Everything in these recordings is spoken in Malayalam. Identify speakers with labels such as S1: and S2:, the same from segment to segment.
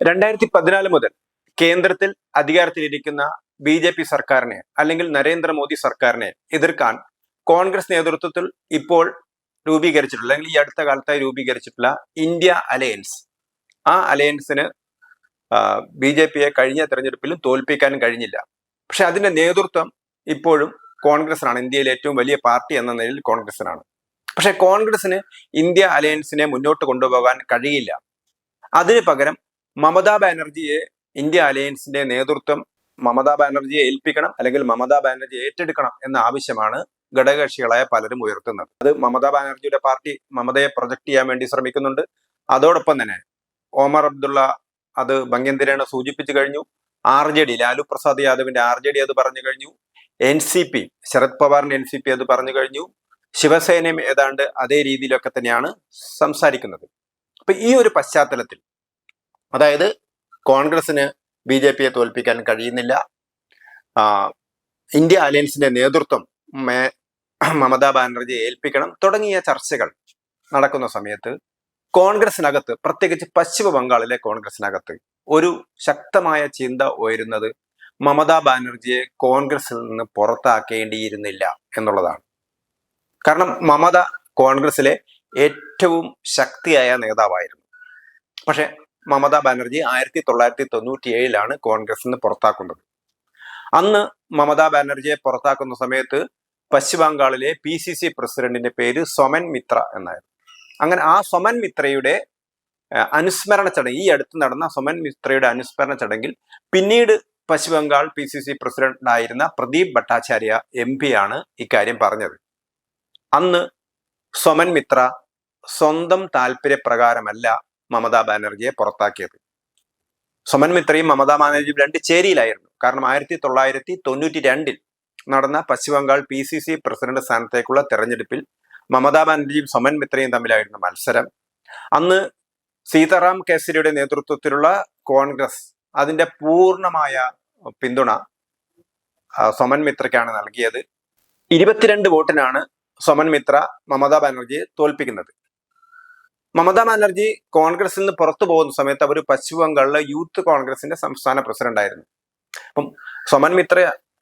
S1: രണ്ടായിരത്തി പതിനാല് മുതൽ കേന്ദ്രത്തിൽ അധികാരത്തിലിരിക്കുന്ന ബി ജെ പി സർക്കാരിനെ അല്ലെങ്കിൽ നരേന്ദ്രമോദി സർക്കാരിനെ എതിർക്കാൻ കോൺഗ്രസ് നേതൃത്വത്തിൽ ഇപ്പോൾ രൂപീകരിച്ചിട്ടുള്ള അല്ലെങ്കിൽ ഈ അടുത്ത കാലത്തായി രൂപീകരിച്ചിട്ടുള്ള ഇന്ത്യ അലയൻസ്. ആ അലയൻസിന് ബി ജെ പിയെ കഴിഞ്ഞ തെരഞ്ഞെടുപ്പിലും തോൽപ്പിക്കാനും കഴിഞ്ഞില്ല. പക്ഷെ അതിന്റെ നേതൃത്വം ഇപ്പോഴും കോൺഗ്രസിനാണ് ഇന്ത്യയിലെ ഏറ്റവും വലിയ പാർട്ടി എന്ന നിലയിൽ കോൺഗ്രസിനാണ് പക്ഷെ കോൺഗ്രസിന് ഇന്ത്യ അലയൻസിനെ മുന്നോട്ട് കൊണ്ടുപോകാൻ കഴിയില്ല. അതിന് പകരം മമതാ ബാനർജിയെ ഇന്ത്യ അലയൻസിന്റെ നേതൃത്വം മമതാ ബാനർജിയെ ഏൽപ്പിക്കണം അല്ലെങ്കിൽ മമതാ ബാനർജി ഏറ്റെടുക്കണം എന്ന ആവശ്യമാണ് ഘടകകക്ഷികളായ പലരും ഉയർത്തുന്നത്. അത് മമതാ ബാനർജിയുടെ പാർട്ടി മമതയെ പ്രൊജക്ട് ചെയ്യാൻ വേണ്ടി ശ്രമിക്കുന്നുണ്ട്. അതോടൊപ്പം തന്നെ ഓമർ അബ്ദുള്ള അത് ഭംഗ്യന്തിരേണ സൂചിപ്പിച്ചു കഴിഞ്ഞു. R J D Lalu Prasad യാദവിന്റെ ആർ ജെ ഡി അത് പറഞ്ഞു കഴിഞ്ഞു. എൻ സി പി ശരത് പവാറിന്റെ എൻ സി പി അത് പറഞ്ഞു കഴിഞ്ഞു. ശിവസേനയും ഏതാണ്ട് അതേ രീതിയിലൊക്കെ തന്നെയാണ് സംസാരിക്കുന്നത്. അപ്പൊ ഈ ഒരു പശ്ചാത്തലത്തിൽ അതായത് കോൺഗ്രസിന് ബി ജെ പിയെ തോൽപ്പിക്കാൻ കഴിയുന്നില്ല. ഇന്ത്യ അലയൻസിന്റെ നേതൃത്വം മമതാ ബാനർജിയെ ഏൽപ്പിക്കണം. തുടങ്ങിയ ചർച്ചകൾ നടക്കുന്ന സമയത്ത് കോൺഗ്രസിനകത്ത് പ്രത്യേകിച്ച് പശ്ചിമ ബംഗാളിലെ കോൺഗ്രസിനകത്ത് ഒരു ശക്തമായ ചിന്ത ഉയരുന്നത് മമതാ ബാനർജിയെ കോൺഗ്രസിൽ നിന്ന് പുറത്താക്കേണ്ടിയിരുന്നില്ല എന്നുള്ളതാണ്. കാരണം മമത കോൺഗ്രസിലെ ഏറ്റവും ശക്തിയായ നേതാവായിരുന്നു. പക്ഷെ മമതാ ബാനർജി ആയിരത്തി തൊള്ളായിരത്തി തൊണ്ണൂറ്റി ഏഴിലാണ് കോൺഗ്രസിൽ നിന്ന് പുറത്താക്കുന്നത്. അന്ന് മമതാ ബാനർജിയെ പുറത്താക്കുന്ന സമയത്ത് പശ്ചിമ ബംഗാളിലെ പി സി സി പ്രസിഡന്റിന്റെ പേര് സൊമൻ മിത്ര എന്നായിരുന്നു. അങ്ങനെ ആ സൊമൻ മിത്രയുടെ അനുസ്മരണ ചടങ്ങ് ഈ അടുത്ത് നടന്ന സൊമൻ മിത്രയുടെ അനുസ്മരണ ചടങ്ങിൽ പിന്നീട് പശ്ചിമ Bengal P C C president ആയിരുന്ന പ്രദീപ് ഭട്ടാചാര്യ എം പി ആണ് ഇക്കാര്യം പറഞ്ഞത്. അന്ന് സൊമൻ മിത്ര സ്വന്തം താല്പര്യപ്രകാരമല്ല മമതാ ബാനർജിയെ പുറത്താക്കിയത്. സുമൻ മിത്രയും മമതാ ബാനർജിയും രണ്ട് ചേരിയിലായിരുന്നു. കാരണം ആയിരത്തി തൊള്ളായിരത്തി തൊണ്ണൂറ്റി രണ്ടിൽ നടന്ന പശ്ചിമ Bengal P C C president സ്ഥാനത്തേക്കുള്ള തെരഞ്ഞെടുപ്പിൽ മമതാ ബാനർജിയും സുമൻ മിത്രയും തമ്മിലായിരുന്നു മത്സരം. അന്ന് സീതാറാം കേസരിയുടെ നേതൃത്വത്തിലുള്ള കോൺഗ്രസ് അതിന്റെ പൂർണമായ പിന്തുണ സുമൻ മിത്രയ്ക്കാണ് നൽകിയത്. ഇരുപത്തിരണ്ട് വോട്ടിനാണ് സുമൻ മിത്ര മമതാ ബാനർജിയെ തോൽപ്പിക്കുന്നത്. മമതാ ബാനർജി കോൺഗ്രസിൽ നിന്ന് പുറത്തു പോകുന്ന സമയത്ത് അവർ പശ്ചിമ ബംഗാളിലെ യൂത്ത് കോൺഗ്രസിന്റെ സംസ്ഥാന പ്രസിഡന്റായിരുന്നു അപ്പം സൊമൻ മിത്ര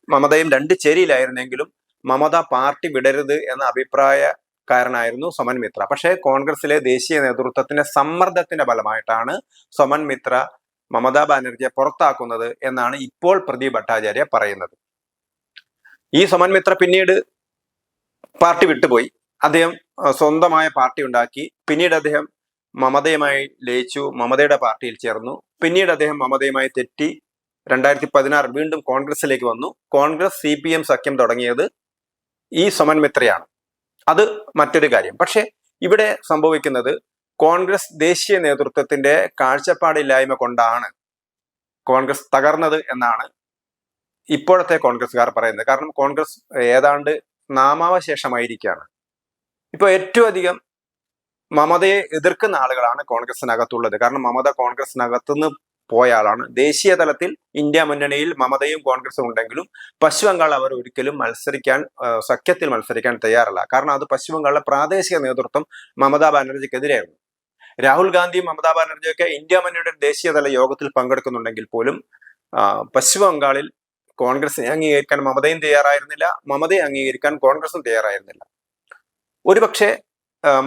S1: മമതയും രണ്ട് ചേരിയിലായിരുന്നെങ്കിലും മമത പാർട്ടി വിടരുത് എന്ന അഭിപ്രായ കാരനായിരുന്നു സൊമൻ മിത്ര. പക്ഷേ കോൺഗ്രസിലെ ദേശീയ നേതൃത്വത്തിന്റെ സമ്മർദ്ദത്തിന്റെ ഫലമായിട്ടാണ് സൊമൻ മിത്ര മമതാ ബാനർജിയെ പുറത്താക്കുന്നത് എന്നാണ് ഇപ്പോൾ പ്രദീപ് ഭട്ടാചാര്യ പറയുന്നത്. ഈ സൊമൻ മിത്ര പിന്നീട് പാർട്ടി വിട്ടുപോയി. അദ്ദേഹം സ്വന്തമായ പാർട്ടി ഉണ്ടാക്കി. പിന്നീട് അദ്ദേഹം മമതയുമായി ലയിച്ചു. മമതയുടെ പാർട്ടിയിൽ ചേർന്നു. പിന്നീട് അദ്ദേഹം മമതയുമായി തെറ്റി രണ്ടായിരത്തി പതിനാറ് വീണ്ടും കോൺഗ്രസിലേക്ക് വന്നു. കോൺഗ്രസ് സി പി എം സഖ്യം തുടങ്ങിയത് ഈ സുമൻ മിത്രയാണ്. അത് മറ്റൊരു കാര്യം. പക്ഷെ ഇവിടെ സംഭവിക്കുന്നത് കോൺഗ്രസ് ദേശീയ നേതൃത്വത്തിന്റെ കാഴ്ചപ്പാടില്ലായ്മ കൊണ്ടാണ് കോൺഗ്രസ് തകർന്നത് എന്നാണ് ഇപ്പോഴത്തെ കോൺഗ്രസ്സുകാർ പറയുന്നത്. കാരണം കോൺഗ്രസ് ഏതാണ്ട് നാമാവശേഷമായിരിക്കുകയാണ്. ഇപ്പോൾ ഏറ്റവും അധികം മമതയെ എതിർക്കുന്ന ആളുകളാണ് കോൺഗ്രസിനകത്തുള്ളത്. കാരണം മമത കോൺഗ്രസിനകത്തുനിന്ന് പോയ ആളാണ്. ദേശീയ തലത്തിൽ ഇന്ത്യ മുന്നണിയിൽ മമതയും കോൺഗ്രസും ഉണ്ടെങ്കിലും പശ്ചിമ ബംഗാൾ അവർ ഒരിക്കലും മത്സരിക്കാൻ സഖ്യത്തിൽ മത്സരിക്കാൻ തയ്യാറല്ല. കാരണം അത് പശ്ചിമ ബംഗാളിലെ പ്രാദേശിക നേതൃത്വം മമതാ ബാനർജിക്കെതിരെയായിരുന്നു രാഹുൽ ഗാന്ധിയും മമതാ ബാനർജിയൊക്കെ ഇന്ത്യ മുന്നണിയുടെ ദേശീയതല യോഗത്തിൽ പങ്കെടുക്കുന്നുണ്ടെങ്കിൽ പോലും പശ്ചിമ ബംഗാളിൽ കോൺഗ്രസിനെ അംഗീകരിക്കാൻ മമതയും തയ്യാറായിരുന്നില്ല. മമതയെ അംഗീകരിക്കാൻ കോൺഗ്രസും തയ്യാറായിരുന്നില്ല. ഒരുപക്ഷെ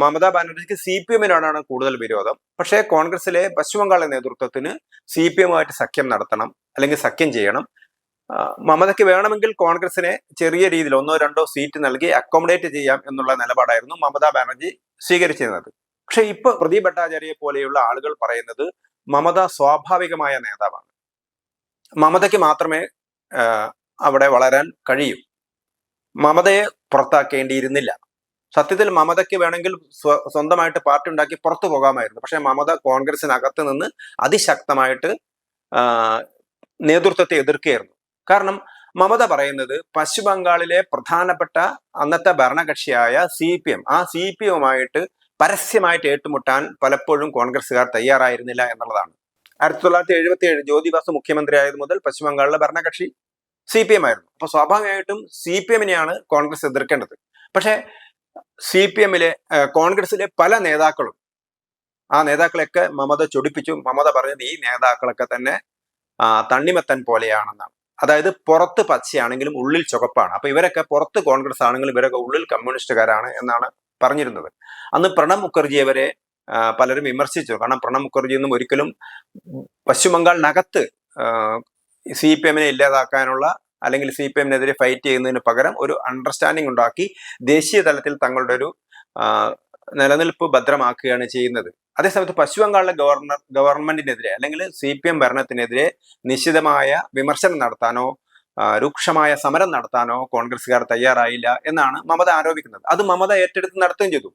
S1: മമതാ ബാനർജിക്ക് സി പി എമ്മിനോടാണ് കൂടുതൽ വിരോധം. പക്ഷേ കോൺഗ്രസിലെ പശ്ചിമ ബംഗാളിലെ നേതൃത്വത്തിന് സി പി എമ്മുമായിട്ട് സഖ്യം നടത്തണം അല്ലെങ്കിൽ സഖ്യം ചെയ്യണം. മമതയ്ക്ക് വേണമെങ്കിൽ കോൺഗ്രസിനെ ചെറിയ രീതിയിൽ ഒന്നോ രണ്ടോ സീറ്റ് നൽകി അക്കോമഡേറ്റ് ചെയ്യാം എന്നുള്ള നിലപാടായിരുന്നു മമതാ ബാനർജി സ്വീകരിച്ചിരുന്നത്. പക്ഷെ ഇപ്പൊ പ്രദീപ് ഭട്ടാചാര്യയെ പോലെയുള്ള ആളുകൾ പറയുന്നത് മമത സ്വാഭാവികമായ നേതാവാണ്. മമതയ്ക്ക് മാത്രമേ അവിടെ വളരാൻ കഴിയൂ. മമതയെ പുറത്താക്കേണ്ടിയിരുന്നില്ല. സത്യത്തിൽ മമതയ്ക്ക് വേണമെങ്കിൽ സ്വ- സ്വന്തമായിട്ട് പാർട്ടി ഉണ്ടാക്കി പുറത്തു പോകാമായിരുന്നു. പക്ഷേ മമത കോൺഗ്രസിനകത്ത് നിന്ന് അതിശക്തമായിട്ട് നേതൃത്വത്തെ എതിർക്കുകയായിരുന്നു. കാരണം മമത പറയുന്നത് പശ്ചിമ ബംഗാളിലെ പ്രധാനപ്പെട്ട അന്നത്തെ ഭരണകക്ഷിയായ സി പി എം ആ സി പി എമ്മുമായിട്ട് പരസ്യമായിട്ട് ഏറ്റുമുട്ടാൻ പലപ്പോഴും കോൺഗ്രസ്സുകാർ തയ്യാറായിരുന്നില്ല എന്നുള്ളതാണ്. ആയിരത്തി തൊള്ളായിരത്തി എഴുപത്തി ഏഴ് ജ്യോതിബാസു മുഖ്യമന്ത്രി ആയത് മുതൽ പശ്ചിമ ബംഗാളിലെ ഭരണകക്ഷി സി പി എം ആയിരുന്നു. അപ്പൊ സ്വാഭാവികമായിട്ടും സി പി എമ്മിനെയാണ് കോൺഗ്രസ് എതിർക്കേണ്ടത്. പക്ഷേ സി പി എമ്മിലെ കോൺഗ്രസിലെ പല നേതാക്കളും ആ നേതാക്കളെയൊക്കെ മമത ചൊടിപ്പിച്ചു. മമത പറഞ്ഞത് ഈ നേതാക്കളൊക്കെ തന്നെ തണ്ണിമത്തൻ പോലെയാണെന്നാണ്. അതായത് പുറത്ത് പച്ചയാണെങ്കിലും ഉള്ളിൽ ചുവപ്പാണ്. അപ്പൊ ഇവരൊക്കെ പുറത്ത് കോൺഗ്രസ് ആണെങ്കിലും ഇവരൊക്കെ ഉള്ളിൽ കമ്മ്യൂണിസ്റ്റുകാരാണ് എന്നാണ് പറഞ്ഞിരുന്നത്. അന്ന് പ്രണബ് മുഖർജിയെ വരെ പലരും വിമർശിച്ചു. കാരണം പ്രണബ് മുഖർജി ഒന്നും ഒരിക്കലും പശ്ചിമ ബംഗാളിനകത്ത് സി പി എമ്മിനെ ഇല്ലാതാക്കാനുള്ള അല്ലെങ്കിൽ സി പി എമ്മിനെതിരെ ഫൈറ്റ് ചെയ്യുന്നതിന് പകരം ഒരു അണ്ടർസ്റ്റാൻഡിംഗ് ഉണ്ടാക്കി ദേശീയ തലത്തിൽ തങ്ങളുടെ ഒരു നിലനിൽപ്പ് ഭദ്രമാക്കുകയാണ് ചെയ്യുന്നത്. അതേസമയത്ത് പശ്ചിമ ബംഗാളിലെ ഗവർണർ ഗവൺമെന്റിനെതിരെ അല്ലെങ്കിൽ സി പി എം ഭരണത്തിനെതിരെ നിശ്ചിതമായ വിമർശനം നടത്താനോ രൂക്ഷമായ സമരം നടത്താനോ കോൺഗ്രസ്സുകാർ തയ്യാറായില്ല എന്നാണ് മമത ആരോപിക്കുന്നത്. അത് മമത ഏറ്റെടുത്ത് നടത്തുകയും ചെയ്തു.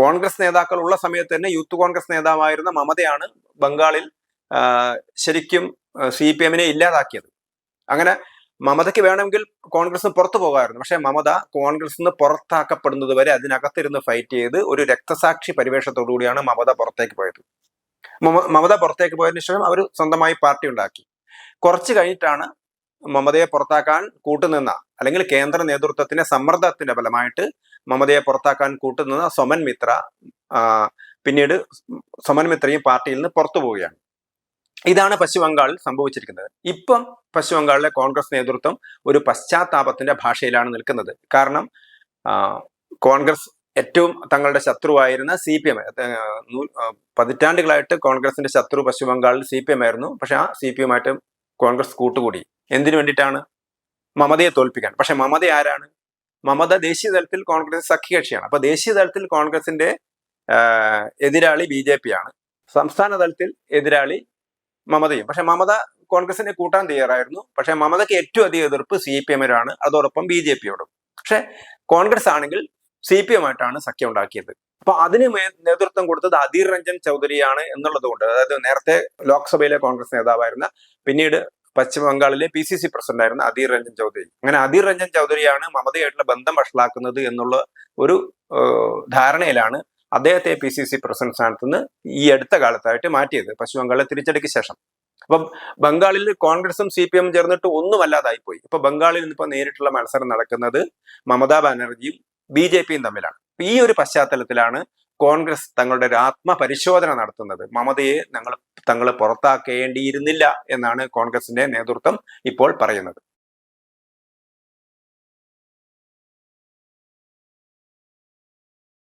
S1: കോൺഗ്രസ് നേതാക്കൾ ഉള്ള സമയത്ത് തന്നെ യൂത്ത് കോൺഗ്രസ് നേതാവായിരുന്ന മമതയാണ് ബംഗാളിൽ ശരിക്കും സി പി എമ്മിനെ ഇല്ലാതാക്കിയത്. അങ്ങനെ മമതയ്ക്ക് വേണമെങ്കിൽ കോൺഗ്രസ് പുറത്തു പോകാമായിരുന്നു. പക്ഷേ മമത കോൺഗ്രസ് നിന്ന് പുറത്താക്കപ്പെടുന്നത് വരെ അതിനകത്തിരുന്ന് ഫൈറ്റ് ചെയ്ത് ഒരു രക്തസാക്ഷി പരിവേഷത്തോടു കൂടിയാണ് മമത പുറത്തേക്ക് പോയത്. മമത പുറത്തേക്ക് പോയതിനു ശേഷം അവർ സ്വന്തമായി പാർട്ടി ഉണ്ടാക്കി. കുറച്ച് കഴിഞ്ഞിട്ടാണ് മമതയെ പുറത്താക്കാൻ കൂട്ടുനിന്ന അല്ലെങ്കിൽ കേന്ദ്ര നേതൃത്വത്തിന്റെ സമ്മർദ്ദത്തിന്റെ ഫലമായിട്ട് മമതയെ പുറത്താക്കാൻ കൂട്ടുനിന്ന സൊമൻ മിത്ര പിന്നീട് സൊമൻ മിത്രയും പാർട്ടിയിൽ നിന്ന് പുറത്തു പോവുകയാണ്. ഇതാണ് പശ്ചിമ ബംഗാളിൽ സംഭവിച്ചിരിക്കുന്നത്. ഇപ്പം പശ്ചിമ ബംഗാളിലെ കോൺഗ്രസ് നേതൃത്വം ഒരു പശ്ചാത്താപത്തിന്റെ ഭാഷയിലാണ് നിൽക്കുന്നത്. കാരണം കോൺഗ്രസ് ഏറ്റവും തങ്ങളുടെ ശത്രുവായിരുന്ന സി പി എം പതിറ്റാണ്ടുകളായിട്ട് കോൺഗ്രസിന്റെ ശത്രു പശ്ചിമ ബംഗാളിൽ സി പി എം ആയിരുന്നു. പക്ഷെ ആ സി പി എമ്മായിട്ട് കോൺഗ്രസ് കൂട്ടുകൂടി. എന്തിനു വേണ്ടിയിട്ടാണ്? മമതയെ തോൽപ്പിക്കാൻ. പക്ഷെ മമത ആരാണ്? മമത ദേശീയ തലത്തിൽ കോൺഗ്രസ് സഖ്യകക്ഷിയാണ്. അപ്പൊ ദേശീയ തലത്തിൽ കോൺഗ്രസിന്റെ എതിരാളി ബി ജെ പി ആണ്. സംസ്ഥാന തലത്തിൽ എതിരാളി മമതയും. പക്ഷെ മമത കോൺഗ്രസിനെ കൂട്ടാൻ തയ്യാറായിരുന്നു. പക്ഷെ മമതയ്ക്ക് ഏറ്റവും അധികം എതിർപ്പ് സി പി എമ്മിനാണ്. അതോടൊപ്പം ബി ജെ പിയോടും. പക്ഷെ കോൺഗ്രസ് ആണെങ്കിൽ സി പി എമ്മായിട്ടാണ് സഖ്യം ഉണ്ടാക്കിയത്. അപ്പൊ അതിന് നേതൃത്വം കൊടുത്തത് അധീർ രഞ്ജൻ ചൗധരിയാണ് എന്നുള്ളത് കൊണ്ട് അതായത് നേരത്തെ ലോക്സഭയിലെ കോൺഗ്രസ് നേതാവായിരുന്ന പിന്നീട് പശ്ചിമ ബംഗാളിലെ പി സി സി പ്രസിഡന്റ് ആയിരുന്ന അധീർ രഞ്ജൻ ചൗധരി. അങ്ങനെ അധീർ രഞ്ജൻ ചൗധരിയാണ് മമതയായിട്ടുള്ള ബന്ധം വഷളാക്കുന്നത് എന്നുള്ള ഒരു ധാരണയിലാണ് അദ്ദേഹത്തെ പി സി സി പ്രസിഡന്റ് സ്ഥാനത്ത് നിന്ന് ഈ അടുത്ത കാലത്തായിട്ട് മാറ്റിയത് പശ്ചിമ ബംഗാളിലെ തിരിച്ചടിക്ക് ശേഷം. അപ്പം ബംഗാളിൽ കോൺഗ്രസും സി പി എം ചേർന്നിട്ട് ഒന്നുമല്ലാതായി പോയി. ഇപ്പൊ ബംഗാളിൽ ഇന്നിപ്പോ നേരിട്ടുള്ള മത്സരം നടക്കുന്നത് മമതാ ബാനർജിയും ബി ജെ പിയും തമ്മിലാണ്. ഈ ഒരു പശ്ചാത്തലത്തിലാണ് കോൺഗ്രസ് തങ്ങളുടെ ഒരു ആത്മപരിശോധന നടത്തുന്നത്. മമതയെ ഞങ്ങൾ തങ്ങൾ പുറത്താക്കേണ്ടിയിരുന്നില്ല എന്നാണ് കോൺഗ്രസിന്റെ നേതൃത്വം ഇപ്പോൾ പറയുന്നത്.